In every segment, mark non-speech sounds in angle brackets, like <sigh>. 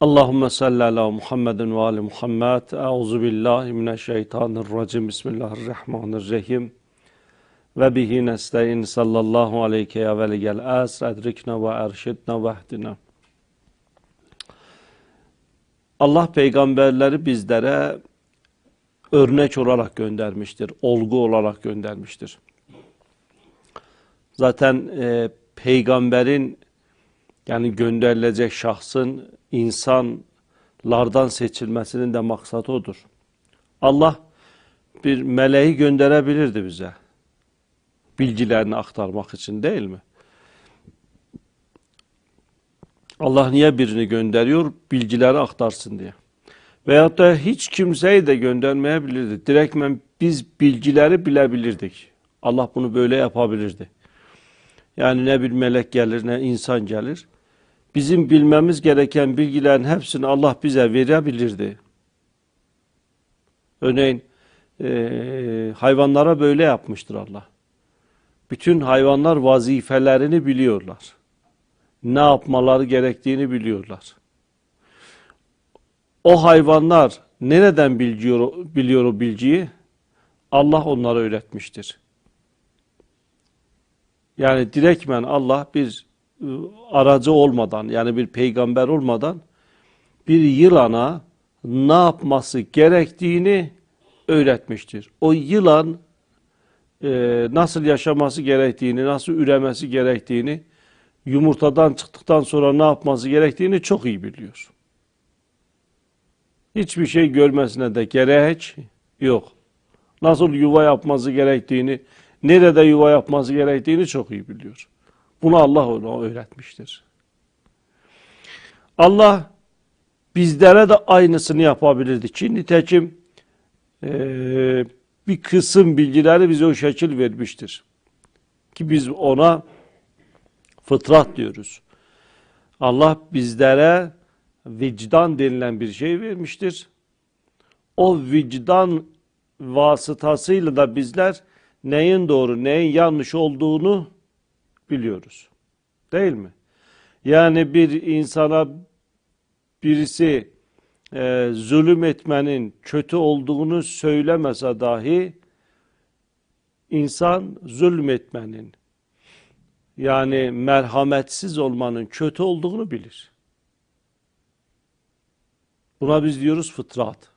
Allahümme salli ala Muhammedin ve ali Muhammed. Euzu billahi mineşşeytanirracim. Bismillahirrahmanirrahim. Ve bihi nesteyn sallallahu aleyke ya veliyel as edrikna ve erşidna ve ehdina. Allah peygamberleri bizlere örnek olarak göndermiştir. Olgu olarak göndermiştir. Zaten e, peygamberin yani gönderilecek şahsın insanlardan seçilmesinin de maksadı odur. Allah bir meleği gönderebilirdi bize. Bilgilerini aktarmak için değil mi? Allah niye birini gönderiyor? Bilgileri aktarsın diye. Veyahut da hiç kimseyi de göndermeyebilirdi. Direktmen biz bilgileri bilebilirdik. Allah bunu böyle yapabilirdi. Yani ne bir melek gelir ne insan gelir. Bizim bilmemiz gereken bilgilerin hepsini Allah bize verebilirdi. Örneğin e, hayvanlara böyle yapmıştır Allah. Bütün hayvanlar vazifelerini biliyorlar. Ne yapmaları gerektiğini biliyorlar. O hayvanlar nereden biliyor, biliyor o bilgiyi? Allah onlara öğretmiştir. Yani direktmen Allah bir aracı olmadan yani bir peygamber olmadan bir yılana ne yapması gerektiğini öğretmiştir. O yılan e, nasıl yaşaması gerektiğini, nasıl üremesi gerektiğini, yumurtadan çıktıktan sonra ne yapması gerektiğini çok iyi biliyor. Hiçbir şey görmesine de gerek yok. Nasıl yuva yapması gerektiğini, nerede yuva yapması gerektiğini çok iyi biliyor. Bunu Allah ona öğretmiştir. Allah bizlere de aynısını yapabilirdi ki nitekim e, bir kısım bilgileri bize o şekil vermiştir. Ki biz ona fıtrat diyoruz. Allah bizlere vicdan denilen bir şey vermiştir. O vicdan vasıtasıyla da bizler neyin doğru, neyin yanlış olduğunu biliyoruz. Değil mi? Yani bir insana birisi e, zulüm etmenin kötü olduğunu söylemese dahi insan zulmetmenin yani merhametsiz olmanın kötü olduğunu bilir. Buna biz diyoruz fıtrat.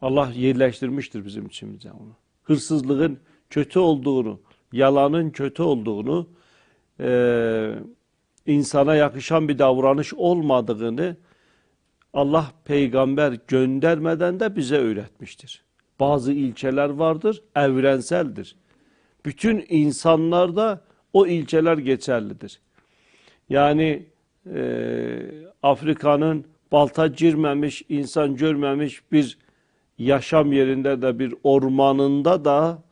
Allah yerleştirmiştir bizim içimize onu. Hırsızlığın kötü olduğunu, yalanın kötü olduğunu, e, insana yakışan bir davranış olmadığını Allah peygamber göndermeden de bize öğretmiştir. Bazı ilçeler vardır, evrenseldir. Bütün insanlarda o ilçeler geçerlidir. Yani e, Afrika'nın balta girmemiş, insan görmemiş bir yaşam yerinde de bir ormanında da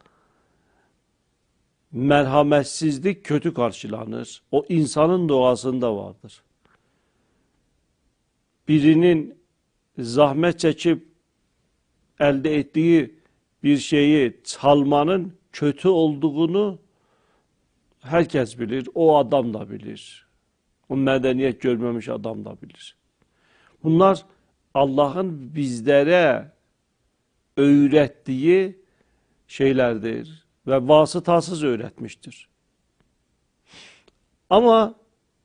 merhametsizlik kötü karşılanır. O insanın doğasında vardır. Birinin zahmet çekip elde ettiği bir şeyi çalmanın kötü olduğunu herkes bilir. O adam da bilir. O medeniyet görmemiş adam da bilir. Bunlar Allah'ın bizlere öğrettiği şeylerdir ve vasıtasız öğretmiştir. Ama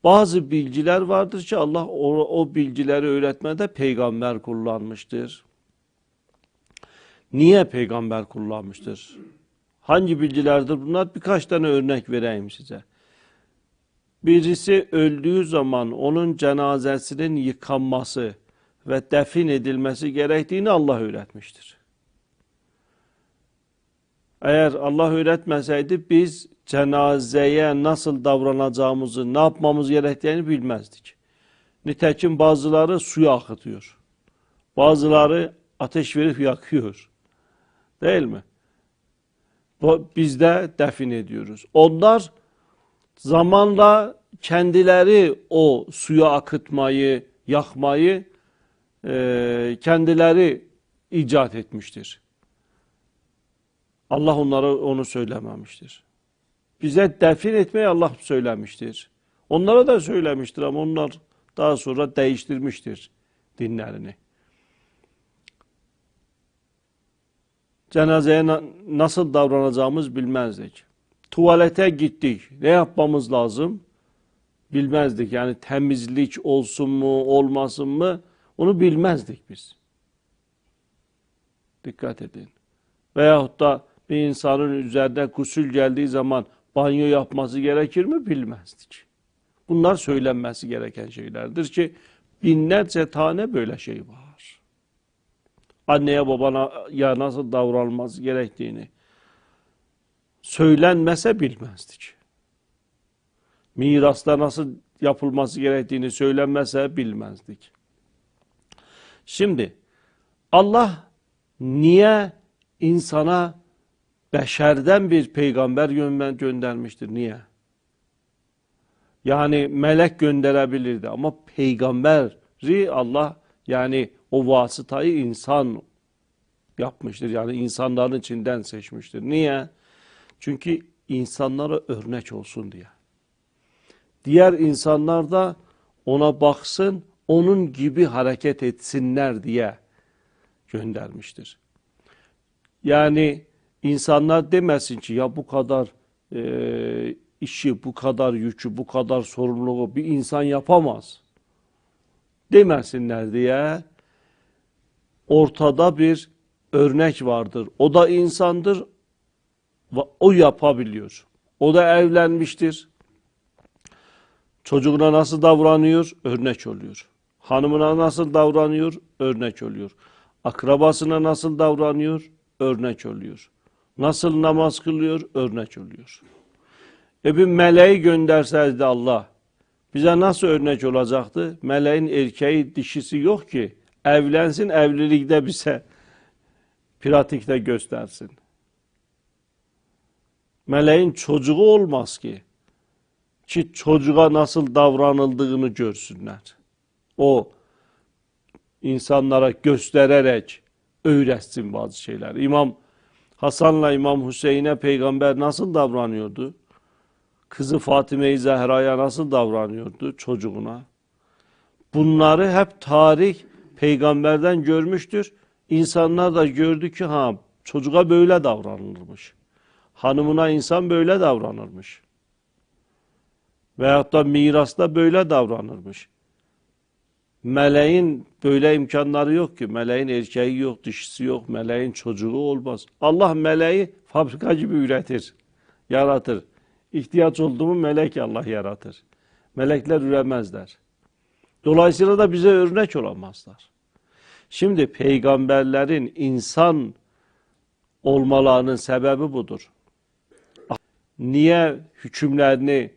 bazı bilgiler vardır ki Allah o, o bilgileri öğretmede peygamber kullanmıştır. Niye peygamber kullanmıştır? Hangi bilgilerdir bunlar? Birkaç tane örnek vereyim size. Birisi öldüğü zaman onun cenazesinin yıkanması ve defin edilmesi gerektiğini Allah öğretmiştir. Eğer Allah öğretmeseydi biz cenazeye nasıl davranacağımızı, ne yapmamız gerektiğini bilmezdik. Nitekim bazıları suya akıtıyor. Bazıları ateş verip yakıyor. Değil mi? Biz de defin ediyoruz. Onlar zamanla kendileri o suya akıtmayı, yakmayı e, kendileri icat etmiştir. Allah onlara onu söylememiştir. Bize defin etmeyi Allah söylemiştir. Onlara da söylemiştir ama onlar Daha sonra değiştirmiştir dinlerini. Cenazeye na- nasıl davranacağımız bilmezdik. Tuvalete gittik. Ne yapmamız lazım? Bilmezdik. Yani temizlik olsun mu, olmasın mı? Onu bilmezdik biz. Dikkat edin. Veyahut da bir insanın üzerine gusül geldiği zaman banyo yapması gerekir mi bilmezdik. Bunlar söylenmesi gereken şeylerdir ki binlerce tane böyle şey var. Anneye babana ya nasıl davranılması gerektiğini söylenmese bilmezdik. Mirasta nasıl yapılması gerektiğini söylenmese bilmezdik. Şimdi Allah niye insana beşerden bir peygamber gö- göndermiştir? Niye? Yani melek gönderebilirdi ama peygamberi Allah yani o vasıtayı insan yapmıştır. Yani insanların içinden seçmiştir. Niye? Çünkü insanlara örnek olsun diye. Diğer insanlar da ona baksın, onun gibi hareket etsinler diye göndermiştir. Yani insanlar demesin ki ya bu kadar e, işi, bu kadar yükü, bu kadar sorumluluğu bir insan yapamaz demesinler diye ortada bir örnek vardır. O da insandır, ve o yapabiliyor. O da evlenmiştir. Çocuğuna nasıl davranıyor? Örnek oluyor. Hanımına nasıl davranıyor? Örnek oluyor. Akrabasına nasıl davranıyor? Örnek oluyor. Nasıl namaz kılıyor? Örnek oluyor. E bir meleği gönderseydi Allah bize nasıl örnek olacaktı? Meleğin erkeği dişisi yok ki evlensin evlilikte bize pratikte göstersin. Meleğin çocuğu olmaz ki. Ki çocuğa nasıl davranıldığını görsünler. O insanlara göstererek öğretsin bazı şeyler. İmam Hasan'la İmam Hüseyin'e peygamber nasıl davranıyordu? Kızı Fatime-i Zehra'ya nasıl davranıyordu çocuğuna? Bunları hep tarih peygamberden görmüştür. İnsanlar da gördü ki ha çocuğa böyle davranılmış. Hanımına insan böyle davranırmış. Veyahut da mirasta böyle davranırmış. Meleğin böyle imkanları yok ki. Meleğin erkeği yok, dişisi yok. Meleğin çocuğu olmaz. Allah meleği fabrika gibi üretir, yaratır. İhtiyaç oldu mu melek Allah yaratır. Melekler üremezler. Dolayısıyla da bize örnek olamazlar. Şimdi peygamberlerin insan olmalarının sebebi budur. Niye hükümlerini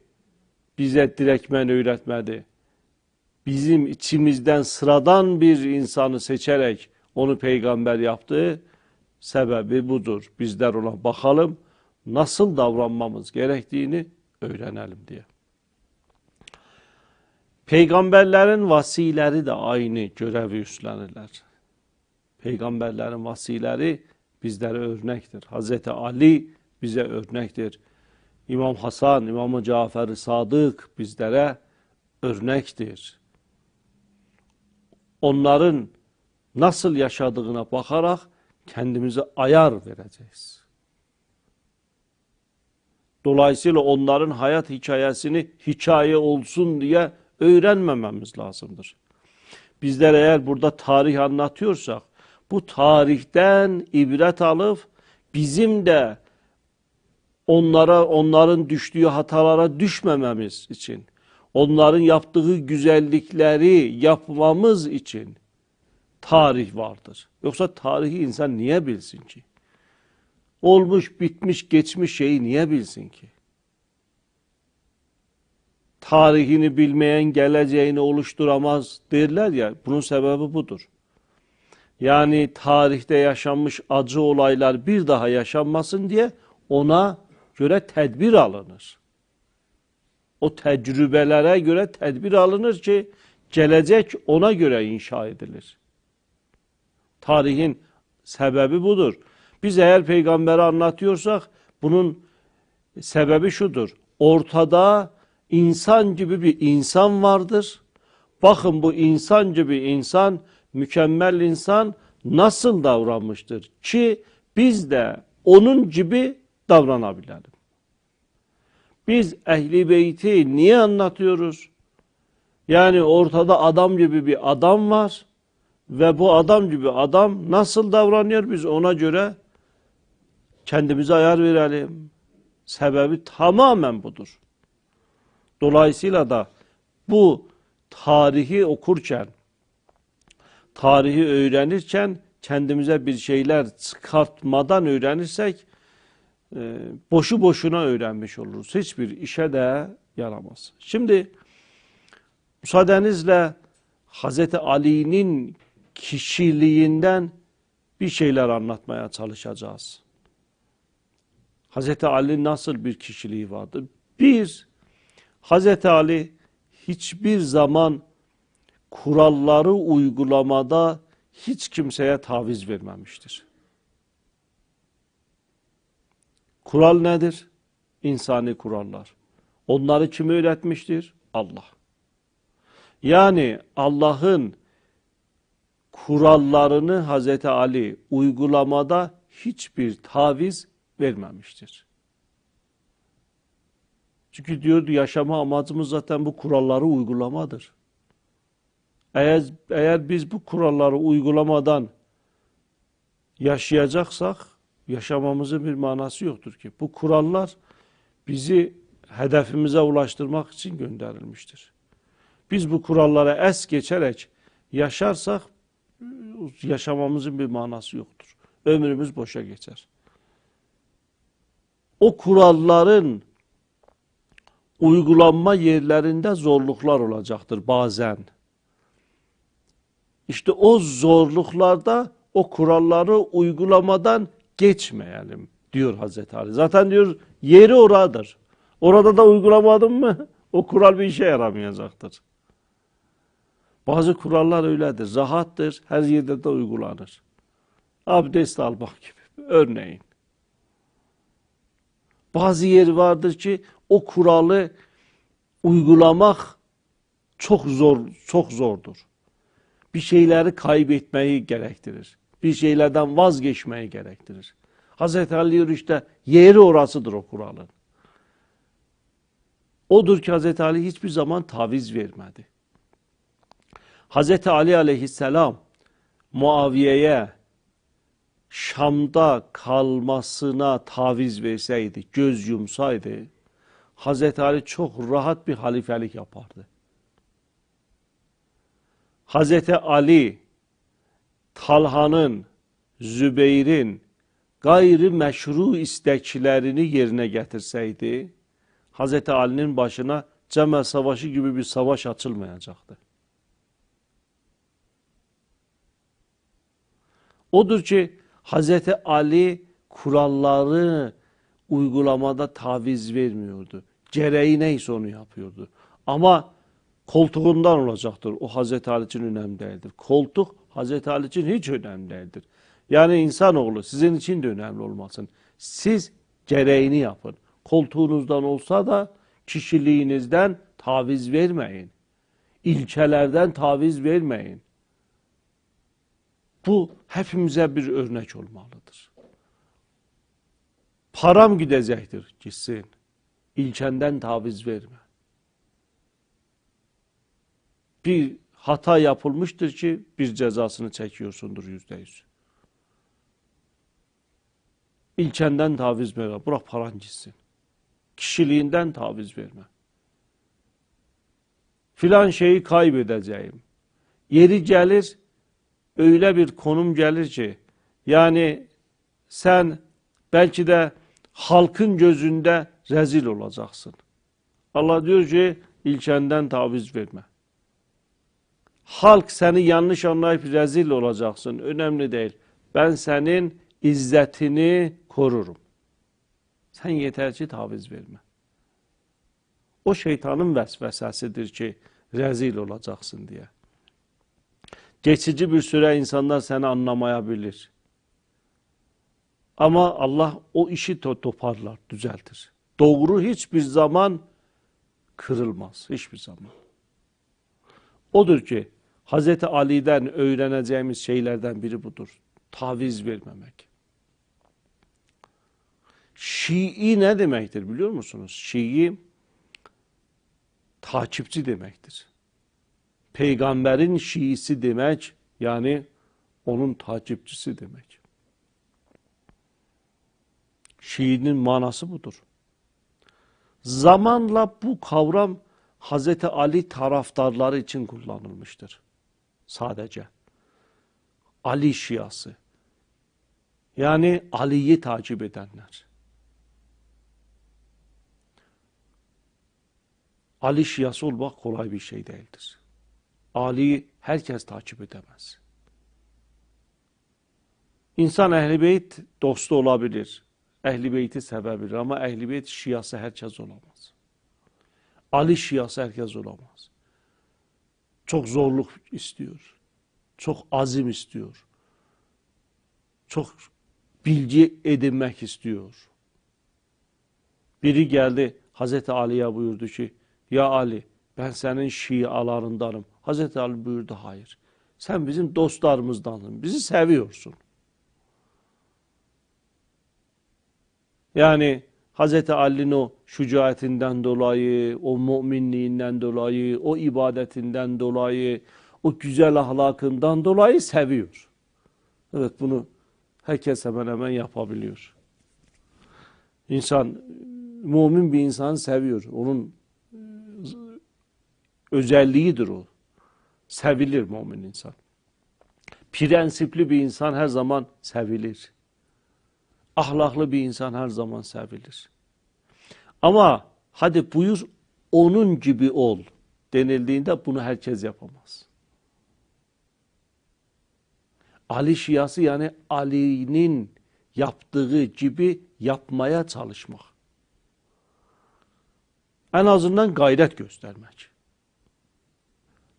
bize direktmen öğretmedi? Bizim içimizden sıradan bir insanı seçerek onu peygamber yaptı. Sebebi budur. Bizler ona bakalım, nasıl davranmamız gerektiğini öğrenelim diye. Peygamberlerin vasileri de aynı görevi üstlenirler. Peygamberlerin vasileri bizlere örnektir. Hazreti Ali bize örnektir. İmam Hasan, İmam Cafer-i Sadık bizlere örnektir. Onların nasıl yaşadığına bakarak kendimize ayar vereceğiz. Dolayısıyla onların hayat hikayesini hikaye olsun diye öğrenmememiz lazımdır. Bizler eğer burada tarih anlatıyorsak bu tarihten ibret alıp bizim de onlara onların düştüğü hatalara düşmememiz için onların yaptığı güzellikleri yapmamız için tarih vardır. Yoksa tarihi insan niye bilsin ki? Olmuş, bitmiş, geçmiş şeyi niye bilsin ki? Tarihini bilmeyen geleceğini oluşturamaz derler ya, bunun sebebi budur. Yani tarihte yaşanmış acı olaylar bir daha yaşanmasın diye ona göre tedbir alınır. O tecrübelere göre tedbir alınır ki gelecek ona göre inşa edilir. Tarihin sebebi budur. Biz eğer peygamberi anlatıyorsak bunun sebebi şudur. Ortada insan gibi bir insan vardır. Bakın bu insan gibi insan, mükemmel insan nasıl davranmıştır ki biz de onun gibi davranabilelim. Biz ehli beyti niye anlatıyoruz? Yani ortada adam gibi bir adam var ve bu adam gibi adam nasıl davranıyor biz ona göre kendimize ayar verelim. Sebebi tamamen budur. Dolayısıyla da bu tarihi okurken, tarihi öğrenirken kendimize bir şeyler çıkartmadan öğrenirsek e, boşu boşuna öğrenmiş oluruz. Hiçbir işe de yaramaz. Şimdi müsaadenizle Hazreti Ali'nin kişiliğinden bir şeyler anlatmaya çalışacağız. Hazreti Ali nasıl bir kişiliği vardı? Bir, Hazreti Ali hiçbir zaman kuralları uygulamada hiç kimseye taviz vermemiştir. Kural nedir? İnsani kurallar. Onları kim öğretmiştir? Allah. Yani Allah'ın kurallarını Hazreti Ali uygulamada hiçbir taviz vermemiştir. Çünkü diyordu yaşama amacımız zaten bu kuralları uygulamadır. Eğer, eğer biz bu kuralları uygulamadan yaşayacaksak yaşamamızın bir manası yoktur ki. Bu kurallar bizi hedefimize ulaştırmak için gönderilmiştir. Biz bu kurallara es geçerek yaşarsak yaşamamızın bir manası yoktur. Ömrümüz boşa geçer. O kuralların uygulanma yerlerinde zorluklar olacaktır bazen. İşte o zorluklarda o kuralları uygulamadan geçmeyelim diyor Hazreti Ali. Zaten diyor yeri oradır. Orada da uygulamadın mı o kural bir işe yaramayacaktır. Bazı kurallar öyledir. Rahattır. Her yerde de uygulanır. Abdest almak gibi. Örneğin. Bazı yer vardır ki o kuralı uygulamak çok zor, çok zordur. Bir şeyleri kaybetmeyi gerektirir. Bir şeylerden vazgeçmeyi gerektirir. Hazreti Ali işte yeri orasıdır o kuralın. Odur ki Hazreti Ali hiçbir zaman taviz vermedi. Hazreti Ali aleyhisselam Muaviye'ye Şam'da kalmasına taviz verseydi, göz yumsaydı, Hazreti Ali çok rahat bir halifelik yapardı. Hazreti Ali, Talha'nın, Zübeyir'in gayri meşru isteklerini yerine getirseydi, Hazreti Ali'nin başına Cemel Savaşı gibi bir savaş açılmayacaktı. Odur ki Hazreti Ali kuralları uygulamada taviz vermiyordu. Gereği neyse onu yapıyordu. Ama koltuğundan olacaktır. O Hazreti Ali için önemli değildir. Koltuk Hazreti Ali için hiç önemli değildir. Yani insanoğlu sizin için de önemli olmasın. Siz gereğini yapın. Koltuğunuzdan olsa da kişiliğinizden taviz vermeyin. İlkelerden taviz vermeyin. Bu hepimize bir örnek olmalıdır. Param gidecektir gitsin. İlkenden taviz verme. Bir hata yapılmıştır ki bir cezasını çekiyorsundur yüzde yüz. İlkenden taviz verme. Bırak paran gitsin. Kişiliğinden taviz verme. Filan şeyi kaybedeceğim. Yeri gelir öyle bir konum gelir ki yani sen belki de halkın gözünde rezil olacaksın. Allah diyor ki ilkenden taviz verme. Xalq səni yanlış anlayıb rəzil olacaqsın, önəmli deyil. Mən sənin izzətini korurum. Sən yetər ki, taviz vermə. O şeytanın vəsvəsəsidir ki, rəzil olacaqsın deyə. Geçici bir sürə insanlar səni anlamaya bilir. Amma Allah o işi toparlar, düzəldir. Doğru heç bir zaman kırılmaz, heç bir zaman. Odur ki Hazreti Ali'den öğreneceğimiz şeylerden biri budur. Taviz vermemek. Şii ne demektir biliyor musunuz? Şii takipçi demektir. Peygamberin Şiisi demek yani onun takipçisi demek. Şiinin manası budur. Zamanla bu kavram Hazreti Ali taraftarları için kullanılmıştır. Sadece. Ali Şiası. Yani Ali'yi takip edenler. Ali Şiası olmak kolay bir şey değildir. Ali'yi herkes takip edemez. İnsan Ehl-i Beyt dostu olabilir. Ehl-i Beyt'i sevebilir ama Ehl-i Beyt Şiası herkes olamaz. Ali Şiası herkes olamaz. Çok zorluk istiyor. Çok azim istiyor. Çok bilgi edinmek istiyor. Biri geldi Hazreti Ali'ye buyurdu ki ya Ali ben senin şialarındanım. Hazreti Ali buyurdu hayır. Sen bizim dostlarımızdansın. Bizi seviyorsun. Yani Hazreti Ali'nin o şücaetinden dolayı, o müminliğinden dolayı, o ibadetinden dolayı, o güzel ahlakından dolayı seviyor. Evet bunu herkes hemen hemen yapabiliyor. İnsan, mümin bir insan seviyor. Onun özelliğidir o. Sevilir mümin insan. Prensipli bir insan her zaman sevilir. Ahlaklı bir insan her zaman sevilir. Ama hadi buyur onun gibi ol denildiğinde bunu herkes yapamaz. Ali Şiası yani Ali'nin yaptığı gibi yapmaya çalışmak. En azından gayret göstermek.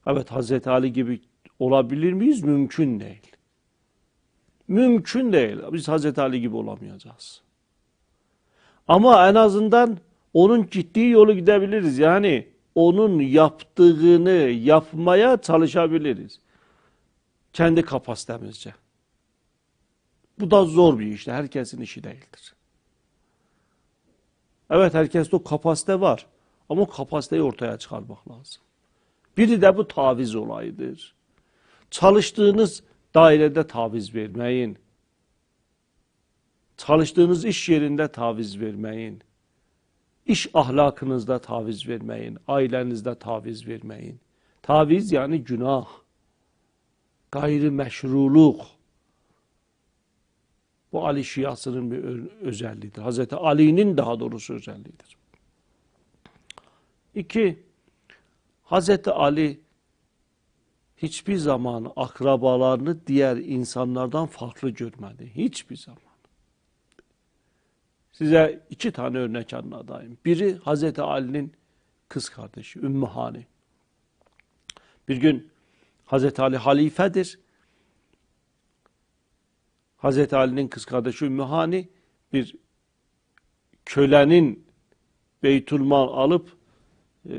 Evet Hazreti Ali gibi olabilir miyiz? Mümkün değil. Mümkün değil. Biz Hazreti Ali gibi olamayacağız. Ama en azından onun ciddi yolu gidebiliriz. Yani onun yaptığını yapmaya çalışabiliriz. Kendi kapasitemizce. Bu da zor bir işte. Herkesin işi değildir. Evet herkeste o kapasite var. Ama o kapasiteyi ortaya çıkarmak lazım. Biri de bu taviz olayıdır. Çalıştığınız dairede taviz vermeyin. Çalıştığınız iş yerinde taviz vermeyin. İş ahlakınızda taviz vermeyin. Ailenizde taviz vermeyin. Taviz yani günah. Gayrimeşruluk. Bu Ali Şiasının bir özelliğidir. Hazreti Ali'nin daha doğrusu özelliğidir. İki, Hazreti Ali hiçbir zaman akrabalarını diğer insanlardan farklı görmedi. Hiçbir zaman. Size iki tane örnek anlatayım. Biri Hazreti Ali'nin kız kardeşi Ümmü Hani. Bir gün Hazreti Ali halifedir. Hazreti Ali'nin kız kardeşi Ümmü Hani bir kölenin Beytülmal alıp e,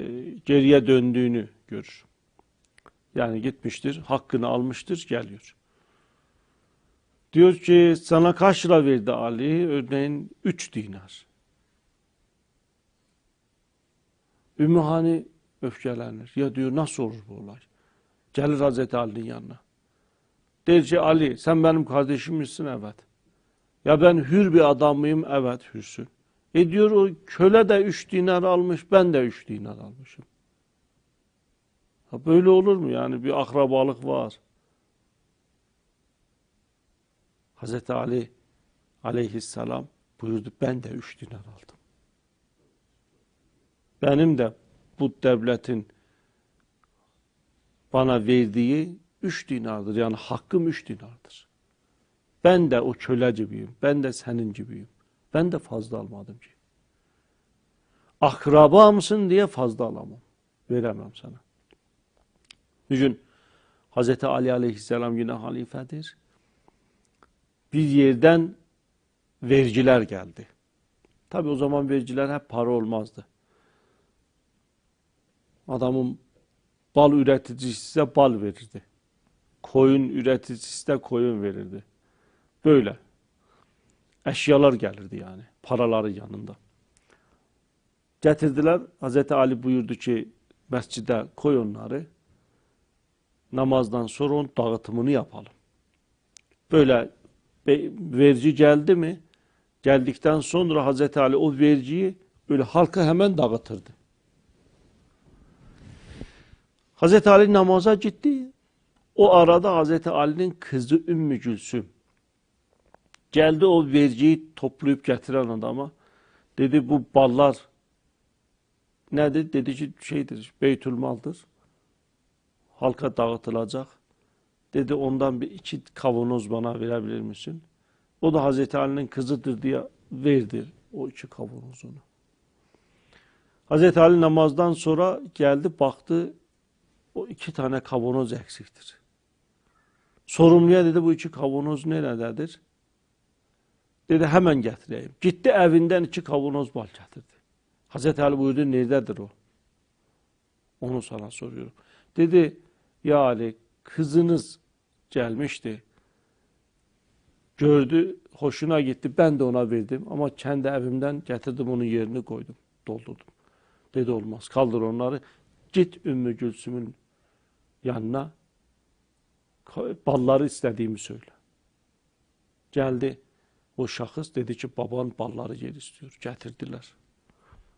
geriye döndüğünü görür. Yani gitmiştir, hakkını almıştır, geliyor. Diyor ki sana kaç lira verdi Ali? Örneğin üç dinar. Ümmü Hani öfkelenir. Ya diyor nasıl olur bu olay? Gelir Hazreti Ali'nin yanına. Der ki Ali sen benim kardeşim misin? Evet. Ya ben hür bir adam mıyım? Evet hürsün. E diyor o köle de üç dinar almış, ben de üç dinar almışım. Ha böyle olur mu yani bir akrabalık var. Hazreti Ali aleyhisselam buyurdu ben de üç dinar aldım. Benim de bu devletin bana verdiği üç dinardır. Yani hakkım üç dinardır. Ben de o köle gibiyim. Ben de senin gibiyim. Ben de fazla almadım ki. Akraba mısın diye fazla alamam. Veremem sana. Bugün Hz. Ali aleyhisselam yine halifedir. Bir yerden vergiler geldi. Tabi o zaman vergiler hep para olmazdı. Adamın Bal üreticisi de bal verirdi. Koyun üreticisi de koyun verirdi. Böyle. Eşyalar gelirdi yani. Paraları yanında. Getirdiler. Hazreti Ali buyurdu ki mescide koy onları. Namazdan sonra onun dağıtımını yapalım. Böyle verci geldi mi? Geldikten sonra Hazreti Ali o verciyi böyle halka hemen dağıtırdı. Hazreti Ali namaza gitti. O arada Hazreti Ali'nin kızı Ümmü Gülsüm geldi o verciyi toplayıp getiren adama. Dedi bu ballar nedir? Dedi ki şeydir, beytülmaldır. Halka dağıtılacak. Dedi ondan bir iki kavanoz bana verebilir misin? O da Hazreti Ali'nin kızıdır diye verdi o iki kavanozunu. Hazreti Ali namazdan sonra geldi baktı o iki tane kavanoz eksiktir. Sorumluya dedi bu iki kavanoz nerededir? Dedi hemen getireyim. Gitti evinden iki kavanoz bal getirdi. Hazreti Ali buyurdu nerededir o? Onu sana soruyorum. Dedi ya Ali kızınız gelmişti. Gördü, hoşuna gitti. Ben de ona verdim ama kendi evimden getirdim onun yerini koydum, doldurdum. Dedi olmaz. Kaldır onları. Git Ümmü Gülsüm'ün yanına balları istediğimi söyle. Geldi. O şahıs dedi ki baban balları yer istiyor. Getirdiler.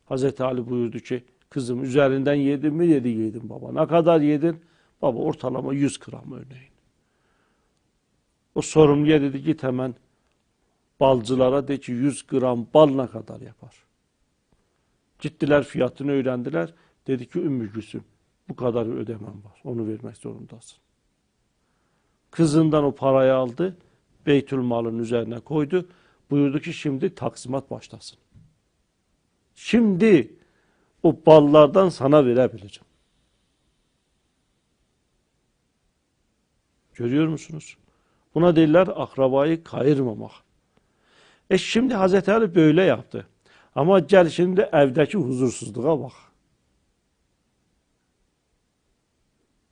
Hazreti Ali buyurdu ki kızım üzerinden yedin mi? Yedi yedim baba. Ne kadar yedin? Baba ortalama 100 gram örneğin. O sorumluya dedi git hemen balcılara de ki 100 gram bal ne kadar yapar? Gittiler fiyatını öğrendiler. Dedi ki Ümmü Gülsüm bu kadar ödemem var. Onu vermek zorundasın. Kızından o parayı aldı. Beytül malın üzerine koydu. Buyurdu ki şimdi taksimat başlasın. Şimdi o ballardan sana verebileceğim. Görüyor musunuz? Buna derler akrabayı kayırmamak. E şimdi Hazreti Ali böyle yaptı. Ama gel şimdi evdeki huzursuzluğa bak.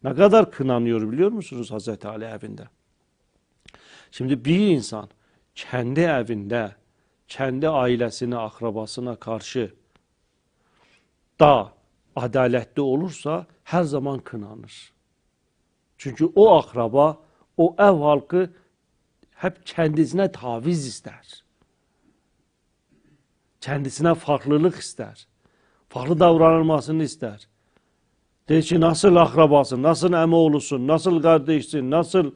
Ne kadar kınanıyor biliyor musunuz Hazreti Ali evinde? Şimdi bir insan kendi evinde, kendi ailesine, akrabasına karşı da adaletli olursa her zaman kınanır. Çünkü o akraba, o ev halkı hep kendisine taviz ister. Kendisine farklılık ister. Farklı davranılmasını ister. De ki nasıl akrabasın, nasıl emoğlusun, nasıl kardeşsin, nasıl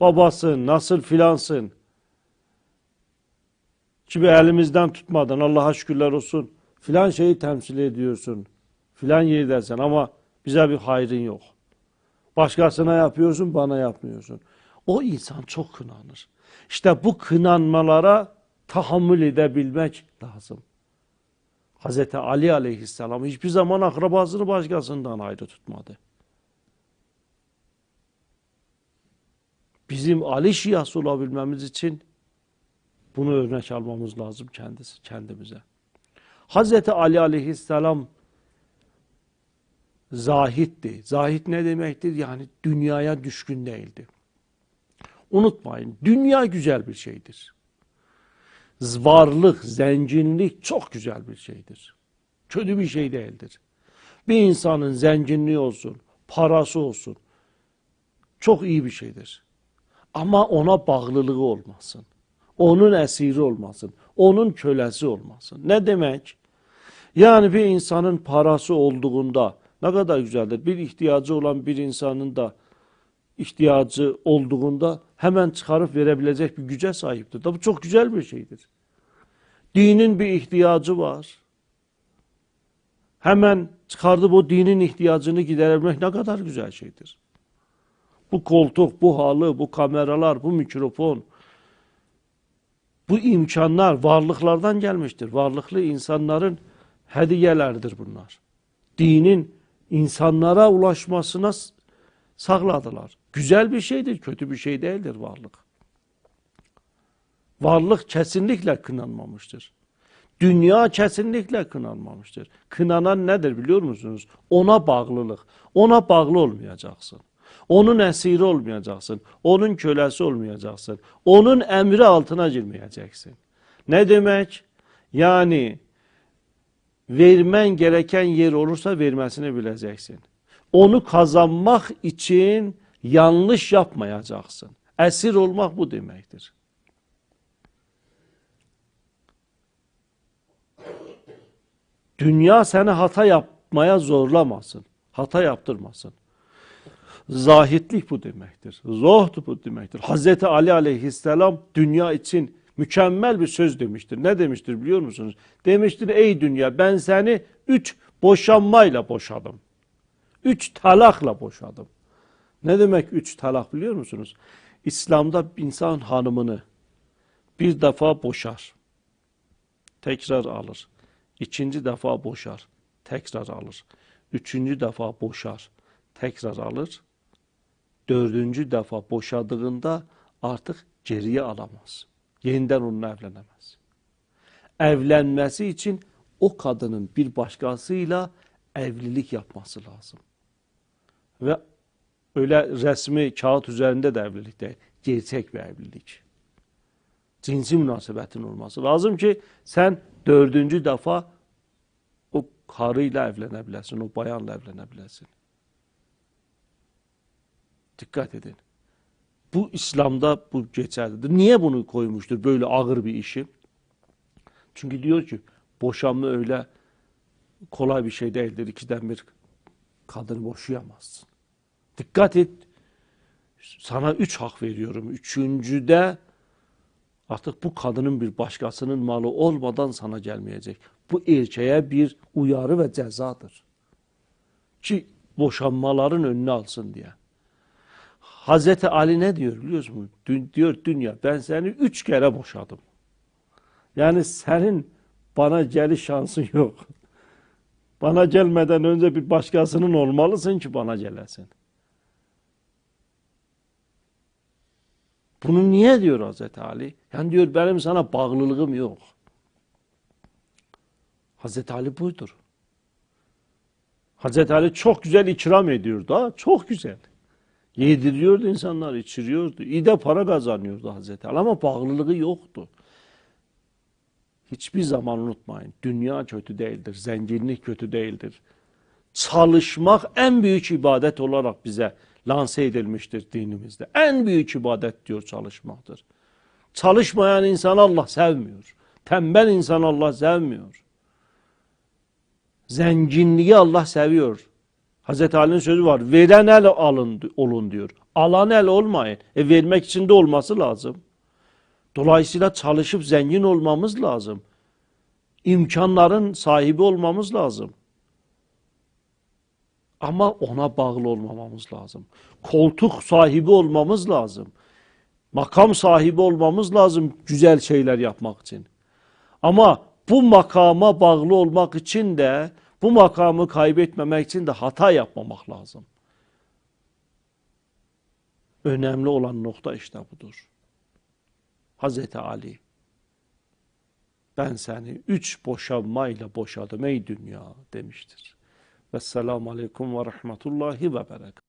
babasın, nasıl filansın. Kimi elimizden tutmadın, Allah'a şükürler olsun. Filan şeyi temsil ediyorsun. Filan yerdesin ama bize bir hayrın yok. Başkasına yapıyorsun, bana yapmıyorsun. O insan çok kınanır. İşte bu kınanmalara tahammül edebilmek lazım. Hz. Ali aleyhisselam hiçbir zaman akrabasını başkasından ayrı tutmadı. Bizim Ali Şiası olabilmemiz için bunu örnek almamız lazım kendisi, kendimize. Hz. Ali aleyhisselam zahitti. Zahit ne demektir? Yani dünyaya düşkün değildi. Unutmayın, dünya güzel bir şeydir. Varlık, zenginlik çok güzel bir şeydir. Kötü bir şey değildir. Bir insanın zenginliği olsun, parası olsun çok iyi bir şeydir. Ama ona bağlılığı olmasın. Onun esiri olmasın. Onun kölesi olmasın. Ne demek? Yani bir insanın parası olduğunda ne kadar güzeldir. Bir ihtiyacı olan bir insanın da ihtiyacı olduğunda hemen çıkarıp verebilecek bir güce sahiptir. Bu çok güzel bir şeydir. Dinin bir ihtiyacı var. Hemen çıkardı bu dinin ihtiyacını giderebilmek ne kadar güzel şeydir. Bu koltuk, bu halı, bu kameralar, bu mikrofon, bu imkanlar varlıklardan gelmiştir. Varlıklı insanların hediyelerdir bunlar. Dinin insanlara ulaşmasına sağladılar. Güzel bir şeydir, kötü bir şey değildir varlık. Varlık kesinlikle kınanmamıştır. Dünya kesinlikle kınanmamıştır. Kınanan nedir biliyor musunuz? Ona bağlılık. Ona bağlı olmayacaksın. Onun esiri olmayacaksın. Onun kölesi olmayacaksın. Onun emri altına girmeyeceksin. Ne demek? Yani vermen gereken yer olursa vermesini bileceksin. Onu kazanmak için yanlış yapmayacaksın. Esir olmak bu demektir. Dünya seni hata yapmaya zorlamasın. Hata yaptırmasın. Zahitlik bu demektir. Zohd bu demektir. Hazreti Ali aleyhisselam dünya için mükemmel bir söz demiştir. Ne demiştir biliyor musunuz? Demiştir ey dünya ben seni üç boşanmayla boşadım. Üç talakla boşadım. Ne demek üç talak biliyor musunuz? İslam'da insan hanımını bir defa boşar. Tekrar alır. İkinci defa boşar. Tekrar alır. Üçüncü defa boşar. Tekrar alır. Dördüncü defa boşadığında artık geriye alamaz. Yeniden onunla evlenemez. Evlenmesi için o kadının bir başkasıyla evlilik yapması lazım. Ve öyle resmi kağıt üzerinde de evlilik değil, gerçek bir evlilik. Cinsi münasebetin olması lazım ki sen dördüncü defa o karıyla evlenebilesin, o bayanla evlenebilesin. Dikkat edin. Bu İslam'da bu geçerlidir. Niye bunu koymuştur böyle ağır bir işi? Çünkü diyor ki boşanma öyle kolay bir şey değildir. İkiden bir kadını boşayamazsın. Dikkat et. Sana üç hak veriyorum. Üçüncüde artık bu kadının bir başkasının malı olmadan sana gelmeyecek. Bu erkeğe bir uyarı ve cezadır. Ki boşanmaların önüne alsın diye. Hazreti Ali ne diyor biliyor musun? Dün, diyor dünya ben seni üç kere boşadım. Yani senin bana geliş şansın yok. <laughs> Bana gelmeden önce bir başkasının olmalısın ki bana gelesin. Bunu niye diyor Hazreti Ali? Yani diyor benim sana bağlılığım yok. Hazreti Ali buydur. Hazreti Ali çok güzel ikram ediyordu ha, çok güzel. Yediriyordu insanlar, içiriyordu. İyi de para kazanıyordu Hazreti Ali ama bağlılığı yoktu. Hiçbir zaman unutmayın. Dünya kötü değildir, zenginlik kötü değildir. Çalışmak en büyük ibadet olarak bize lanse edilmiştir dinimizde. En büyük ibadet diyor çalışmaktır. Çalışmayan insan Allah sevmiyor. Tembel insan Allah sevmiyor. Zenginliği Allah seviyor. Hazreti Ali'nin sözü var. Veren el alın, olun diyor. Alan el olmayın. E vermek için de olması lazım. Dolayısıyla çalışıp zengin olmamız lazım. İmkanların sahibi olmamız lazım. Ama ona bağlı olmamamız lazım. Koltuk sahibi olmamız lazım. Makam sahibi olmamız lazım güzel şeyler yapmak için. Ama bu makama bağlı olmak için de bu makamı kaybetmemek için de hata yapmamak lazım. Önemli olan nokta işte budur. Hazreti Ali ben seni üç boşanmayla boşadım ey dünya demiştir. Vesselamu aleyküm ve rahmetullahi ve berekat.